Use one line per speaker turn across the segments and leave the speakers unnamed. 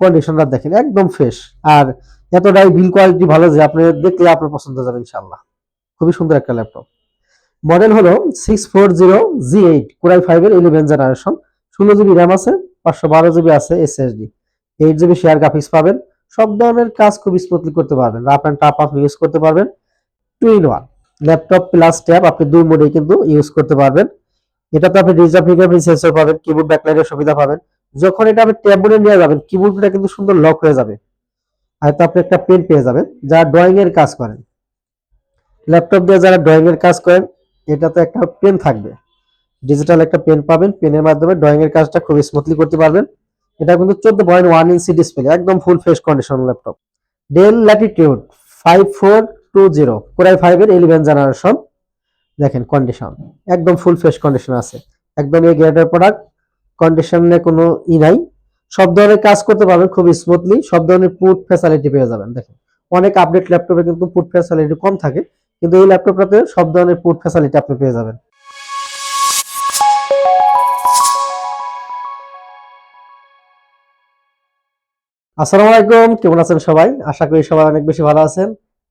কন্ডিশনটা দেখেন, একদম ফ্রেশ আর এতটাই বিল কোয়ালিটি ভালো যে আপনি দেখলে আপনার পছন্দ যাবে ইনশাল্লাহ খুবই সুন্দর একটা ল্যাপটপ মডেল হলো six four zero G eight core i ফাইভের ইলেভেন জেনারেশন ষোলো জিবি র্যাম আছে, পাঁচশো বারো জিবি আছে SSD eight GB share graphics পাবেন, সব ধরনের কাজ খুব স্মুথলি করতে পারবেন রাফ অ্যান্ড টাফ আপনি ইউজ করতে পারবেন। Two in one laptop plus tab আপনি দুই মোডে কিন্তু ইউজ করতে পারবেন। এটাতে আপনি ডিজিটাল ফিঙ্গারপ্রিন্ট সেন্সর পাবেন কিবোর্ড ব্যাকলাইটের সুবিধা পাবেন। যখন এটা আপনি ট্যাব মোডে নিয়ে যাবেন কিবোর্ডটা কিন্তু সুন্দর লক হয়ে যাবে। আর তো আপনি একটা পেন পেয়ে যাবেন যা ড্রয়িং এর কাজ করেন। ল্যাপটপ দিয়ে যারা ড্রয়িং এর কাজ করেন, এটাতে একটা পেন থাকবে। ডিজিটাল একটা পেন পাবেন পেনের মাধ্যমে ড্রয়িং এর কাজটা খুব স্মুথলি করতে পারবেন। এটা কিন্তু চোদ্দ পয়েন্ট ওয়ান ইঞ্চি ডিসপ্লে একদম full fresh condition laptop Dell Latitude five four two zero core i ফাইভের ইলেভেন জেনারেশন দেখেন কন্ডিশন একদম ফুল ফ্রেশ কন্ডিশন আছে। একদম এই গ্রেডের প্রোডাক্ট কন্ডিশনে কোনো ই নাই। সব ধরনের কাজ করতে পারবেন খুব স্মুথলি সব ধরনের পুট ফ্যাসিলিটি পেয়ে যাবেন, দেখেন। অনেক আপডেট ল্যাপটপে কিন্তু পুট ফ্যাসিলিটি কম থাকে, কিন্তু এই ল্যাপটপটাতে সব ধরনের পুট ফ্যাসিলিটি আপনি পেয়ে যাবেন। আসসালামু আলাইকুম, কেমন আছেন সবাই? আশা করি সবাই অনেক বেশি ভালো আছেন।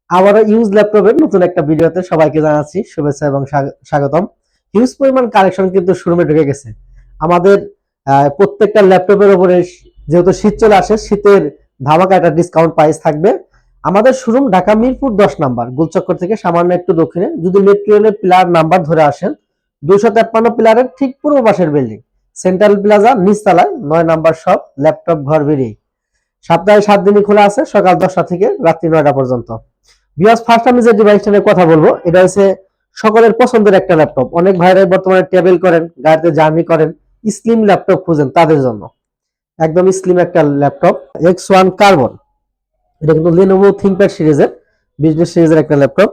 আবারও ইউজ ল্যাপটপের নতুন একটা ভিডিওতে সবাইকে জানাচ্ছি শুভেচ্ছা এবং স্বাগতম। হিউজ পরিমাণ কালেকশন কিন্তু শোরুমে ঢুকে গেছে। আমাদের প্রত্যেকটা ল্যাপটপের উপরে যেহেতু শীত চলে আসে, শীতের ধামাকা একটা ডিসকাউন্ট প্রাইস থাকবে। আমাদের শোরুম ঢাকা মিরপুর দশ নাম্বার, গুলচক্কর থেকে সামান্য একটু দক্ষিণে। যদি মেট্রো পিলার নাম্বার ধরে আসেন দুশো তেপ্পান্ন পিলারের ঠিক পূর্ব পাশের বিল্ডিং সেন্ট্রাল প্লাজা নিচতলায়, নয় নাম্বার শপ ল্যাপটপ ঘর বেরিয়ে। সপ্তাহে সাত দিনই খোলা আছে, সকাল দশটা থেকে রাত্রি নয়টা পর্যন্ত। বিয়াস ফার্স্ট আমি যে ডিভাইসটা নিয়ে কথা বলব, এটা হচ্ছে সকলের পছন্দের একটা ল্যাপটপ অনেক ভাইরাই বর্তমানে টেবিল করেন, গাড়িতে জার্নি করেন। স্লিম ল্যাপটপ খুঁজেন তাদের জন্য। একদম স্লিম একটা ল্যাপটপ এক্স ওয়ান কার্বন। এটা কিন্তু লেনোভো থিঙ্কপ্যাড সিরিজের, বিজনেস সিরিজের একটা laptop.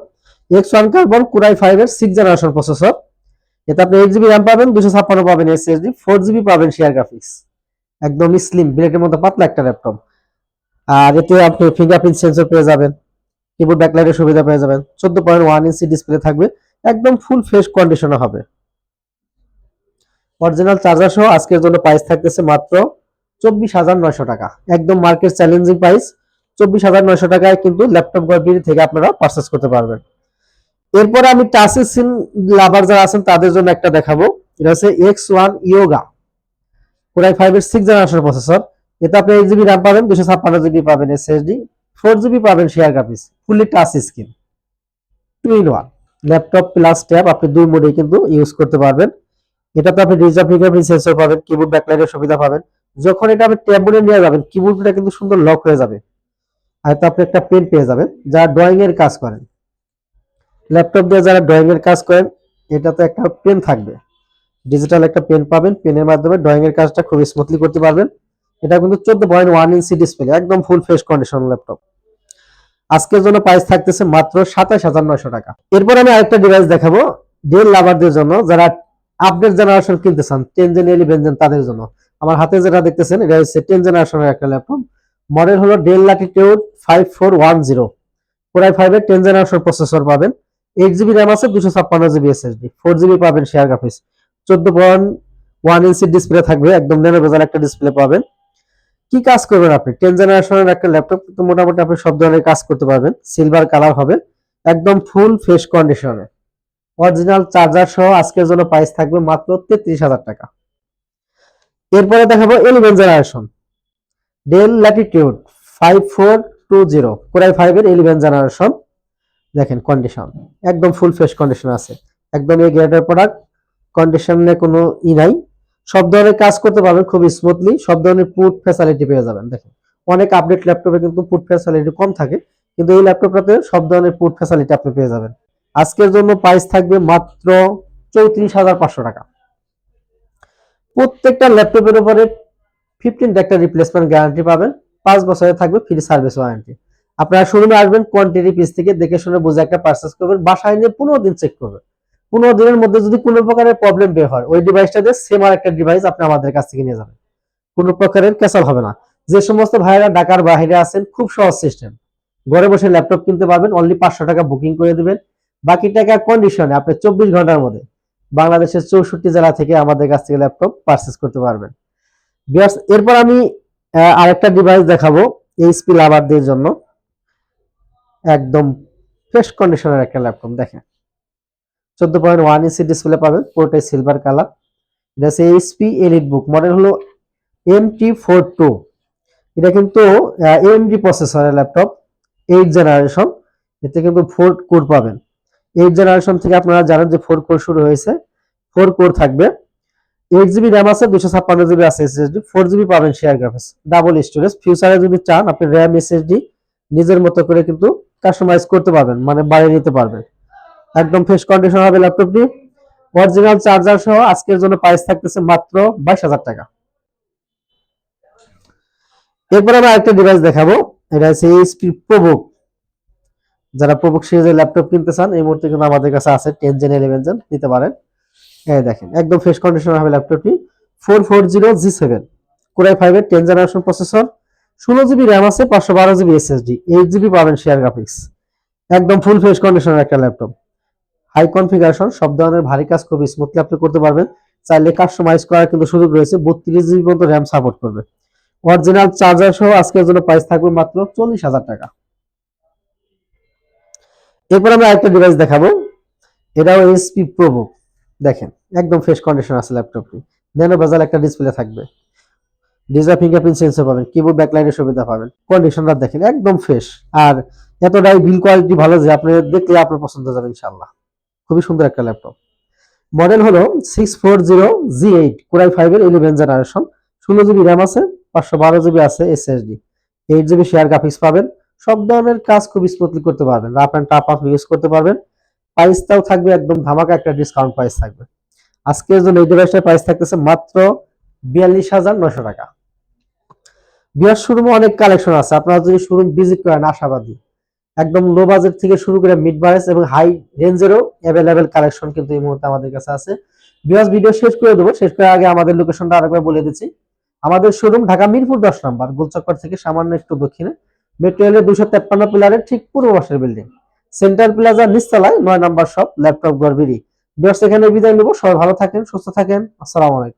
X one carbon core i five এর সিক্স জেনারেশন প্রসেসর এতে আপনি এইট জিবি র্যাম পাবেন দুশো ছাপ্পান্ন পাবেন এসএসডি ফোর জিবি পাবেন শেয়ার গ্রাফিক্স একদম স্লিম, ব্লেডের মতো পাতলা একটা ল্যাপটপ। আর এতে আপনি ফিঙ্গারপ্রিন্ট সেন্সর পেয়ে যাবেন কিবোর্ড ব্যাকলাইটের সুবিধা পেয়ে যাবেন। চোদ্দ পয়েন্ট ওয়ান ইঞ্চি ডিসপ্লে থাকবে, একদম ফুল ফ্রেশ কন্ডিশনে হবে। অরিজিনাল চার্জার সহ আজকের জন্য প্রাইস থাকতেছে মাত্র চব্বিশ হাজার নয়শো টাকা। একদম মার্কেট চ্যালেঞ্জিং প্রাইস চব্বিশ হাজার নয়শো টাকায় কিন্তু ল্যাপটপ গড়বিড়ি থেকে আপনারা পারচেস করতে পারবেন। এরপরে আমি টাচ স্ক্রিন লাভার যারা আছেন, তাদের জন্য একটা দেখাবো। এটা হচ্ছে X one Yoga core i five এর সিক্স জেনারেশন প্রসেসর এতে আপনি এইট জিবি র্যাম পাবেন দুশো ছাপ্পান্ন জিবি পাবেন এসএসডি ফোর জিবি পাবেন share graphics fully touch screen two in one laptop plus tab আপনি দুই মোডে কিন্তু ইউজ করতে পারবেন। এটাতে আপনি ডিজিটাল ফিঙ্গারপ্রিন্ট সেন্সর পাবেন কিবোর্ড ব্যাকলাইটের সুবিধা পাবেন। যখন এটা আপনি ট্যাব মোডে নিয়ে যাবেন কিবোর্ডটা কিন্তু সুন্দর লক হয়ে যাবে। আর আপনি একটা পেন পেয়ে যাবেন যা ড্রয়িং এর কাজ করেন। ল্যাপটপ দিয়ে যারা ড্রয়িং এর কাজ করেন, এটাতে একটা পেন থাকবে। ডিজিটাল একটা পেন পাবেন পেনের মাধ্যমে ড্রয়িং এর কাজটা খুব স্মুথলি করতে পারবেন। এটা কিন্তু চোদ্দ পয়েন্ট ওয়ান ইঞ্চি ডিসপ্লে একদম ফুল ফ্রেশ কন্ডিশন ল্যাপটপ আজকের জন্য প্রাইস থাকতেছে মাত্র সাতাশ হাজার নয়শো টাকা। এরপর আমি আরেকটা ডিভাইস দেখাবো ডেল লাভারদের জন্য, যারা আপডেট জেনারেশন কিনতে চান টেন জেন ইলেভেন জেন তাদের জন্য। আমার হাতে যেটা দেখতেছেন, এটা হচ্ছে টেন জেনারেশনের একটা ল্যাপটপ মডেল হলো Dell Latitude five four one zero core i ফাইভের টেন জেনারেশন প্রসেসর পাবেন। এইট জিবি র্যাম আছে, দুশো ছাপ্পান্ন জিবি এসএসডি ফোর জিবি পাবেন শেয়ার গ্রাফিক্স চোদ্দ পয়েন্ট ওয়ান ইঞ্চি ডিসপ্লে থাকবে, একদম ন্যানো বেজাল একটা ডিসপ্লে পাবেন। কি কাজ করবেন আপনি? টেন জেনারেশনের একটা ল্যাপটপ তো মোটামুটি আপনি সব ধরনের কাজ করতে পারবেন। সিলভার কালার হবে, একদম ফুল ফ্রেশ কন্ডিশনে অরিজিনাল চার্জার সহ আজকের জন্য প্রাইস থাকবে মাত্র তেত্রিশ হাজার টাকা। এরপরে দেখাবো eleven generation Dell Latitude five four two zero core i five এর ইলেভেন জেনারেশন দেখেন কন্ডিশন একদম ফুল ফ্রেশ কন্ডিশন আছে। একদম এই গ্রেডের প্রোডাক্ট কন্ডিশনে কোনো ই নাই। সব ধরনের কাজ করতে পারবেন খুব স্মুথলি সব ধরনের পুট ফ্যাসিলিটি পেয়ে যাবেন। দেখেন, অনেক আপডেট ল্যাপটপে কিন্তু পুট ফ্যাসিলিটি কম থাকে, কিন্তু এই ল্যাপটপটাতে সব ধরনের পুট ফ্যাসিলিটি আপনি পেয়ে যাবেন। আজকের জন্য প্রাইস থাকবে মাত্র চৌত্রিশ হাজার পাঁচশো টাকা। প্রত্যেকটা ল্যাপটপের উপরে ফিফটিন একটা রিপ্লেসমেন্ট গ্যারান্টি পাবেন, পাঁচ বছরের থাকবে ফ্রি সার্ভিস ওয়ারেন্টি আপনারা শোরুমে আসবেন কোয়ান্টিটি পিস থেকে দেখে শুনে বুঝে একটা পারচেস করবেন, বাসায় নিয়ে পনেরো দিন চেক করবেন। পনেরো দিনের মধ্যে যদি কোনো প্রকারের প্রবলেম বের হয়, ওই ডিভাইসটা দিয়ে সেম আর একটা ডিভাইস আপনি আমাদের কাছ থেকে নিয়ে যাবেন। কোনো প্রকারের ক্যাসাল হবে না। যে সমস্ত ভাইরা ঢাকার বাইরে আছেন, খুব সহজ সিস্টেম ঘরে বসে ল্যাপটপ কিনতে পারবেন অনলি পাঁচশো টাকা বুকিং করে দিবেন। বাকি টাকা কন্ডিশনে আপনি চব্বিশ ঘণ্টার মধ্যে বাংলাদেশের চৌষট্টি জেলা থেকে আমাদের কাছ থেকে ল্যাপটপ পারচেস করতে পারবেন। এরপর আমি আরেকটা ডিভাইস দেখাবো এইচপি লাভারদের জন্য। একদম ফ্রেশ কন্ডিশনের একটা ল্যাপটপ দেখেন। চোদ্দ পয়েন্ট ওয়ান ইঞ্চি ডিসপ্লে পাবেন, পুরোটাই সিলভার কালার এটা হচ্ছে এইচপি এলিট বুক মডেল হলো এম টি ফোর টু এটা কিন্তু এএমডি প্রসেসরের ল্যাপটপ এইট জেনারেশন এতে কিন্তু ফোর কোর পাবেন। এইট জেনারেশন থেকে আপনারা জানেন যে ফোর কোর শুরু হয়েছে। ফোর কোর থাকবে। এইট জিবি র্যাম আছে দুশো ছাপ্পান্ন জিবি আছে এসএসডি ফোর জিবি পাবেন শেয়ার গ্রাফিক্স ডাবল স্টোরেজ ফিউচারে যদি চান, আপনি র্যাম এসএসডি নিজের মতো করে কিন্তু কাস্টমাইজ করতে পারবেন মানে বাড়িয়ে নিতে পারবেন। একদম ফ্রেশ কন্ডিশন হবে ল্যাপটপটি অরিজিনাল চার্জার সহ আজকের জন্য প্রাইস থাকতেছে মাত্র বাইশ হাজার টাকা। এরপর আমরা একটা ডিভাইস দেখাবো। এটা হচ্ছে এইচপি প্রবুক যারা প্রবুক সিরিজের ল্যাপটপ কিনতে চান, এই মুহূর্তে কিন্তু আমাদের কাছে আছে টেন জেন ইলেভেন জেন নিতে পারেন। এই দেখেন, একদম ফ্রেশ কন্ডিশন হবে ল্যাপটপটি four four zero G seven core i ফাইভের টেন জেনারেশন প্রসেসর ষোলো জিবি র্যাম আছে, পাঁচশো বারো জিবি এসএসডি এইট জিবি পাবেন শেয়ার গ্রাফিক্স একদম ফুল ফ্রেশ কন্ডিশনের একটা ল্যাপটপ হাই কনফিগারেশন সব ধরনের ভারী কাজ খুব স্মুথলি আপনি করতে পারবেন। চাইলে কাস্টমাইজ করার কিন্তু সুযোগ রয়েছে, বত্রিশ জিবি পর্যন্ত র্যাম সাপোর্ট করবে। অরিজিনাল চার্জার সহ আজকের জন্য প্রাইস থাকবে মাত্র চল্লিশ হাজার টাকা। এরপর আমরা একটা ডিভাইস দেখাবো। এটাও এসপি প্রোবো দেখেন, একদম ফ্রেশ কন্ডিশন আছে ল্যাপটপটি ন্যানো বেজাল একটা ডিসপ্লে থাকবে। ডিজিটাল ফিঙ্গারপ্রিন্ট সেন্সর পাবেন কিবোর্ড ব্যাকলাইটের সুবিধা পাবেন। কন্ডিশনটা দেখেন, একদম ফ্রেশ আর এতটাই বিল কোয়ালিটি ভালো যে আপনি দেখলে আপনার পছন্দ হবে ইনশাল্লাহ খুবই সুন্দর একটা ল্যাপটপ মডেল হলো six four zero G eight core i ফাইভের ইলেভেন জেনারেশন ষোলো জিবি র্যাম আছে, পাঁচশো বারো জিবি আছে SSD eight GB share graphics পাবেন। সব ধরনের কাজ খুব স্মুথলি করতে পারবেন। রাফ অ্যান্ড টাফ আপনি ইউজ করতে পারবেন। প্রাইসটাও থাকবে একদম ধামাকা একটা ডিসকাউন্ট প্রাইস থাকবে। আজকের জন্য এই ডিভাইসটার প্রাইস থাকতেছে মাত্র বিয়াল্লিশ হাজার নশো টাকা। বিয়ার শোরুমে অনেক কালেকশন আছে। আপনারা যদি শোরুম ভিজিট করেন, আশাবাদী। একদম লো বাজেট থেকে শুরু করে মিড বাজেট এবং হাই রেঞ্জেরও অ্যাভেলেবেল কালেকশন কিন্তু এই মুহূর্তে আমাদের কাছে আছে। বিয়াস ভিডিও শেষ করে দেবো। শেষ করার আগে আমাদের লোকেশনটা আরেকবার বলে দিচ্ছি। আমাদের শোরুম ঢাকা মিরপুর দশ নম্বর, গোলচক্কর থেকে সামান্য একটু দক্ষিণে। মেট্রো রেলের দুশো তেপ্পান্ন পিলারের ঠিক পূর্ব পাশের বিল্ডিং। সেন্ট্রাল প্লাজার নিচতলায় নয় নম্বর শপ, ল্যাপটপ গড়বিড়ি বিয়াস এখানে বিদায় নেব। সবাই ভালো থাকেন, সুস্থ থাকেন। আসসালামু আলাইকুম।